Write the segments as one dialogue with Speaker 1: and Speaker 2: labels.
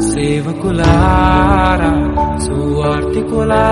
Speaker 1: సేవకులారా సువార్తికులారా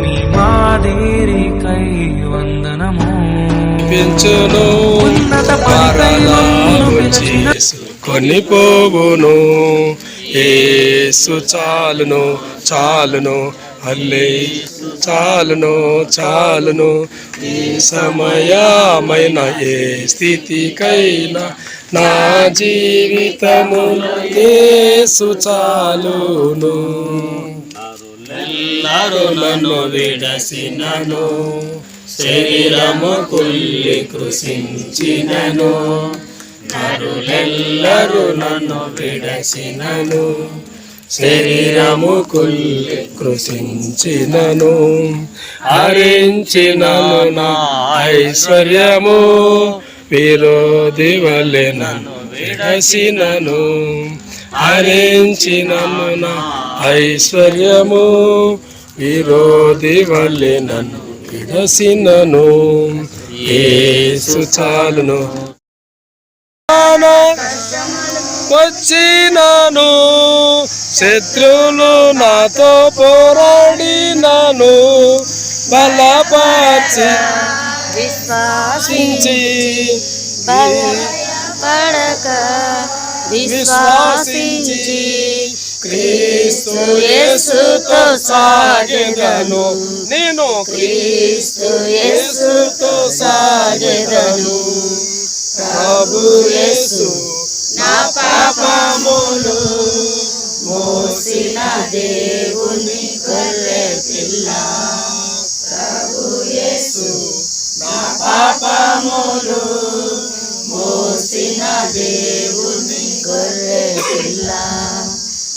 Speaker 1: మీ మాదిరికై వందనము.
Speaker 2: పెంచును
Speaker 1: ఉన్నత పలికై నన్ను పిలిచిన
Speaker 2: కొన్ని పోవును ఏసు చాలును చాలును అల్లే చాలును చాలును. ఈ సమయమైన ఏ స్థితికైనా నా జీవితము యేసు చాలును.
Speaker 3: నరులను విడసినను శరీరము కుల్లి కృషించినను అరులెల్లరు నన్ను విడసినను
Speaker 2: శరీరము కుల్లి కృషించినను హరించినను నా ఐశ్వర్యము విరోధి వలె నన్ను విడసినను హరించినను నా ఐశ్వర్యము. విరోధి నన్ను విడసినను ఏసు చాలును. వచ్చినాను శత్రువులు నాతో పోరాడినాను బలపరిచి
Speaker 4: విశ్వాసించి పడక
Speaker 2: విశ్వాసించి క్రీస్తు యేసుతో సాగెదను. నేను క్రీస్తు యేసుతో సాగెదను. ప్రభు యేసు
Speaker 4: నా పాపములు మోసిన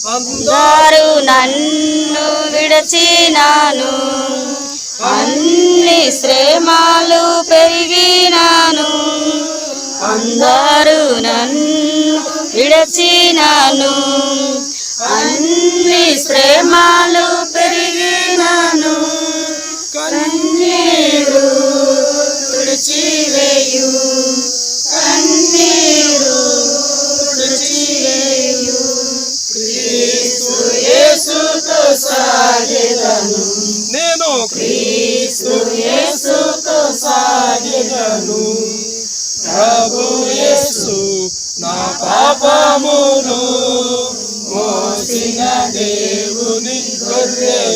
Speaker 4: అందరూ నన్ను విడచినాను. అన్ని శ్రమలు పెరిగినాను. అందరూ నన్ను విడచినాను. అన్ని శ్రమలు పెరిగినాను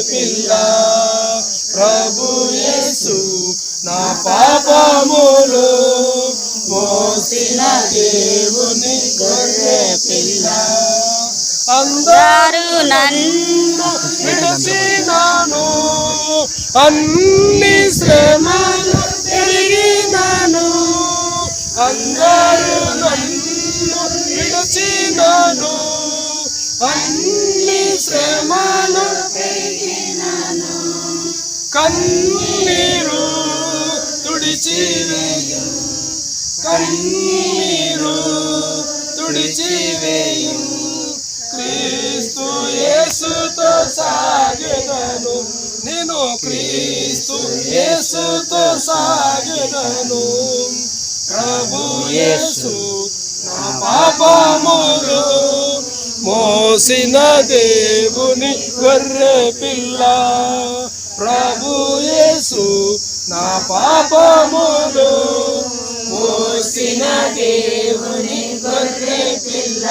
Speaker 2: పిల్ల. ప్రభు యేసు నా పాపములు మోసిన దేవుని గొర్రె పిల్ల. అందరూ
Speaker 4: నన్ను
Speaker 2: విడిచినాను. అన్ని శ్రమలు పెరిగినాను. అందరూ నన్ను విడిచినాను. అన్ని శ్రమలు పెరిగినను. కన్నీరు తుడిచివేయు కన్నీరు తుడిచివేయు క్రీస్తు యేసుతో సాగెదను. నేను క్రీస్తు యేసుతో సాగెదను. ప్రభు యేసు నా పాపములు మోసిన దేవుని గొర్రె పిల్ల ప్రభు యేసు నా పాపములు. మోసిన దేవుని గొర్రె పిల్ల.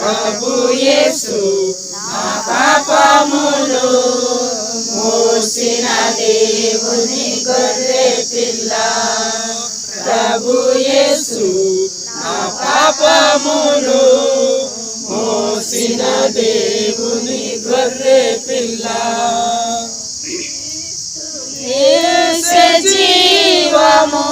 Speaker 4: ప్రభుయేసు నా పాపములు మోసిన దేవుని గొర్రె పిల్ల. ప్రభుయేసు
Speaker 2: నా పాపములు మోసిన దేవుని గొర్రె పిల్ల.
Speaker 4: జీవము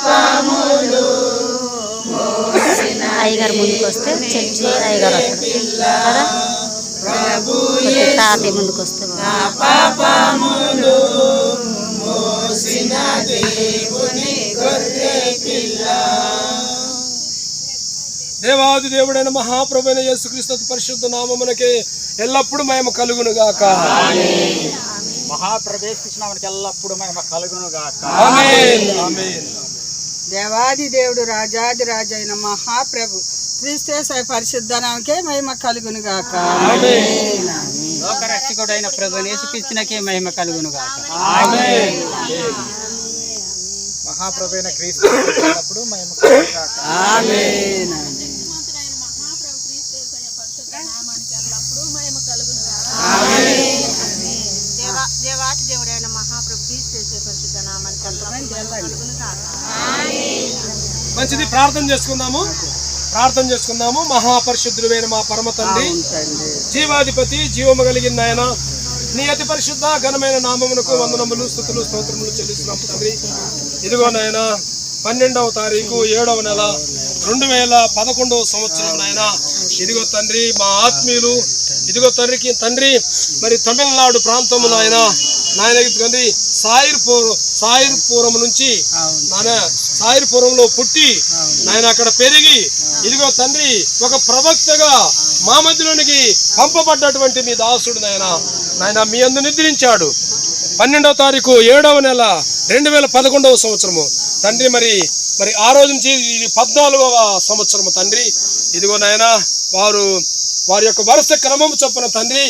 Speaker 4: పాపములు
Speaker 5: అయ్యగారు ముందుకు వస్తే చర్చి అయ్యగారు వస్తారు. కదా? తాతయ్య ముందుకు వస్తే
Speaker 2: దేవాది దేవుడైన మహాప్రభైన యేసుక్రీస్తు పరిశుద్ధ నామమునకే ఎల్లప్పుడు మేము కలుగును గాక
Speaker 6: మహాప్రదేశించినవానికి ఎల్లప్పుడు మేము కలుగును గాక
Speaker 2: ఆమేన్. ఆమేన్.
Speaker 7: దేవాది దేవుడు రాజాది రాజైన మహాప్రభు. క్రీస్తేశాయ పరిశుద్ధ నామకే మహిమ కలుగును గాక.
Speaker 6: లోకరక్షకుడైన ప్రభు నేసుకిచ్చినకే మహిమ కలుగును గాక. మహాప్రభైన క్రీస్తు మహిమ కలుగును గాక.
Speaker 5: దేవాతి దేవుడైన మహాప్రభు క్రీస్తు పరిశుద్ధ నామానికి
Speaker 2: మంచిది ప్రార్థన చేసుకుందాము. ప్రార్థన చేసుకుందాము. మహాపరిశుద్ధుడైన మా పరమ తండ్రి జీవాధిపతి జీవము కలిగిన ఆయన నీ అతి పరిశుద్ధ ఘనమైన నామమునకు వందనములు స్థుతులు స్తోత్రములు చెల్లిస్తున్నాం తండ్రి. ఇదిగో నాయన పన్నెండవ తారీఖు ఏడవ నెల రెండు వేల పదకొండవ సంవత్సరం నాయన. ఇదిగో తండ్రి మా ఆత్మీయులు ఇదిగో తండ్రికి తండ్రి మరి తమిళనాడు ప్రాంతము నాయన. నాయన తండ్రి సాయిర్పూర్ సాయిర్పురం నుంచి నాయన సాయిర్పురంలో పుట్టి నాయన అక్కడ పెరిగి ఇదిగో తండ్రి ఒక ప్రవక్తగా మా మధ్యలోనికి పంపబడ్డటువంటి మీ దాసుడు నాయన. నాయన మీ అందు నిద్రించాడు. పన్నెండవ తారీఖు ఏడవ నెల రెండు వేల పదకొండవ సంవత్సరము. తండ్రి మరి మరి ఆ రోజు నుంచి ఇది పద్నాలుగవ సంవత్సరము తండ్రి. ఇదిగో నాయన వారు వారి యొక్క వరుస క్రమము చొప్పున తండ్రి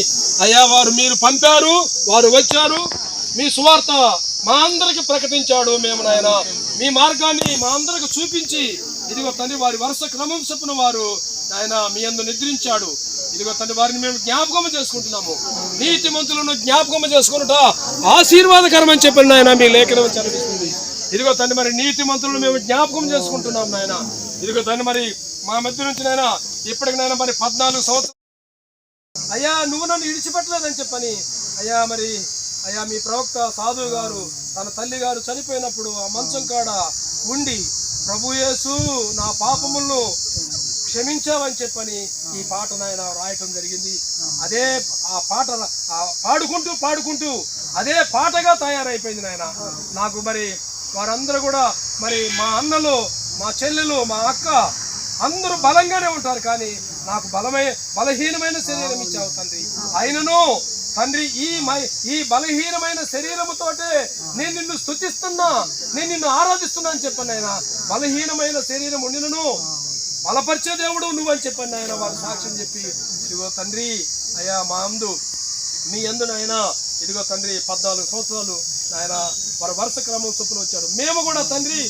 Speaker 2: అయ్యా వారు మీరు పంపారు వారు వచ్చారు మీ సువార్త మా అందరికి ప్రకటించాడు మేము నాయన. మీ మార్గాన్ని మా అందరికి చూపించి ఇదిగో తండ్రి వారి వరుస క్రమం చొప్పున వారు ఆయన మీ అందు నిద్రించాడు. ఇదిగో తండ్రి వారిని మేము జ్ఞాపకం చేసుకుంటున్నాము. నీతి మంతులను జ్ఞాపకం చేసుకున్నట ఆశీర్వాదకరం అని చెప్పిన నాయన మీ లేఖనం చదివిస్తుంది. ఇదిగో తండ్రి మరి నీతి మంత్రులు మేము జ్ఞాపకం చేసుకుంటున్నాం నాయన. ఇదిగో తండ్రి మరి మా మధ్య నుంచి నాయన ఇప్పటికి మరి పద్నాలుగు సంవత్సరాలు. అయ్యా నువ్వు నన్ను ఇడిచిపెట్టలేదని చెప్పని. అయ్యా మరి అయ్యా మీ ప్రవక్త సాధువు గారు తన తల్లి గారు చనిపోయినప్పుడు ఆ మంచం కాడ ఉండి ప్రభుయేసు నా పాపములను క్షమించావని చెప్పని ఈ పాట నాయన రాయటం జరిగింది. అదే ఆ పాట పాడుకుంటూ పాడుకుంటూ అదే పాటగా తయారైపోయింది నాయన. నాకు మరి వారందరూ కూడా మరి మా అన్నలు మా చెల్లెలు మా అక్క అందరూ బలంగానే ఉంటారు. కానీ నాకు బలమే బలహీనమైన శరీరం ఇచ్చావు తండ్రి. అయినను తండ్రి ఈ మై ఈ బలహీనమైన శరీరముతోటే నేను నిన్ను స్థుతిస్తున్నా నేను నిన్ను ఆరాధిస్తున్నా అని చెప్పాను ఆయన. బలహీనమైన శరీరం ఉండినను బలపరిచే దేవుడు నువ్వు అని చెప్పాను ఆయన. వారు సాక్ష్యం చెప్పి ఇదిగో తండ్రి అయ్యా మా అందు మీ అందు నాయన ఇదిగో తండ్రి పద్నాలుగు సంవత్సరాలు నాయన వారు వరుస క్రమం చొప్పున వచ్చారు. మేము కూడా తండ్రి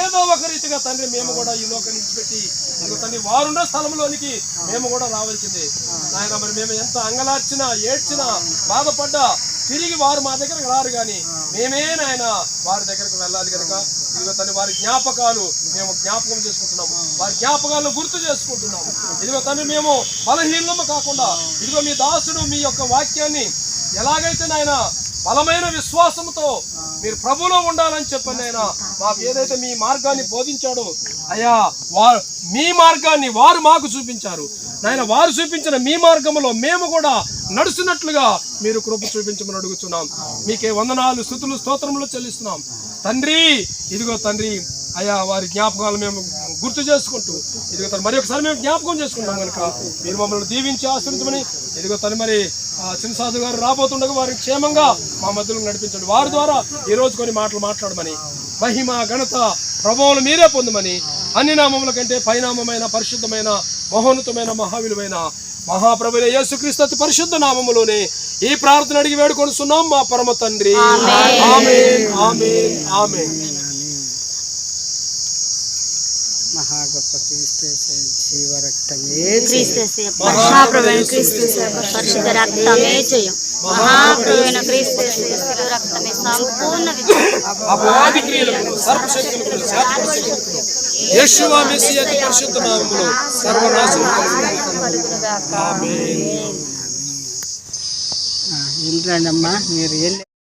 Speaker 2: ఏదో ఒక రీతిగా తండ్రి మేము కూడా ఈ లోకం విడిచిపెట్టి ఇదిగో తండ్రి వారున్న స్థలంలోనికి మేము కూడా రావాల్సిందే. నాయన మరి మేము ఎంత అంగలార్చినా ఏడ్చినా బాధపడ్డా తిరిగి వారు మా దగ్గరకు రారు కానీ మేమే నాయన వారి దగ్గరకు వెళ్ళాలి కనుక ఇదిగో తండ్రి వారి జ్ఞాపకాలు మేము జ్ఞాపకం చేసుకుంటున్నాము. వారి జ్ఞాపకాలను గుర్తు చేసుకుంటున్నాము. ఇదిగో తండ్రి మేము బలహీనము కాకుండా ఇదిగో మీ దాసుడు మీ యొక్క వాక్యాన్ని ఎలాగైతే నాయన బలమైన విశ్వాసంతో మీరు ప్రభులో ఉండాలని చెప్పండి ఆయన. మాకు ఏదైతే మీ మార్గాన్ని బోధించాడో అయ్యా వారు మీ మార్గాన్ని వారు మాకు చూపించారు. నాయన వారు చూపించిన మీ మార్గంలో మేము కూడా నడుస్తున్నట్లుగా మీరు కృప చూపించమని అడుగుతున్నాం. మీకే వందనాలు స్థుతులు స్తోత్రములు చెల్లిస్తున్నాం. తండ్రి ఇదిగో తండ్రి అయ్యా వారి జ్ఞాపకాలు మేము గుర్తు చేసుకుంటూ ఇదిగో తను మరి ఒకసారి మేము జ్ఞాపకం చేసుకుంటాం కనుక మీరు మమ్మల్ని దీవించి ఆశ్రయించమని ఇదిగో తను మరి చిన్నసాధు గారు రాబోతుండగా వారిని క్షేమంగా మా మధ్యలో నడిపించండి. వారి ద్వారా ఈ రోజు కొన్ని మాటలు మాట్లాడమని మహిమ ఘనత ప్రభావం మీరే పొందమని అన్ని నామముల కంటే పైనామమైన పరిశుద్ధమైన మహోన్నతమైన మహావిలువైన మహాప్రభుని యేసుక్రీస్తు అతి పరిశుద్ధ నామములోనే ఈ ప్రార్థన అడిగి వేడుకొనుస్తున్నాం మా పరమ తండ్రి. ఆమేన్. ఆమేన్. ఆమేన్.
Speaker 7: క్రీస్తు
Speaker 5: పరిశుద్ధ రక్తమే జయం మహాప్రభైన క్రీస్తు రక్తమే సంపూర్ణ
Speaker 2: మెస్సియా పరిశుద్ధ నామములో సర్వనాశనం. ఆమేన్
Speaker 7: మీరు వెళ్ళి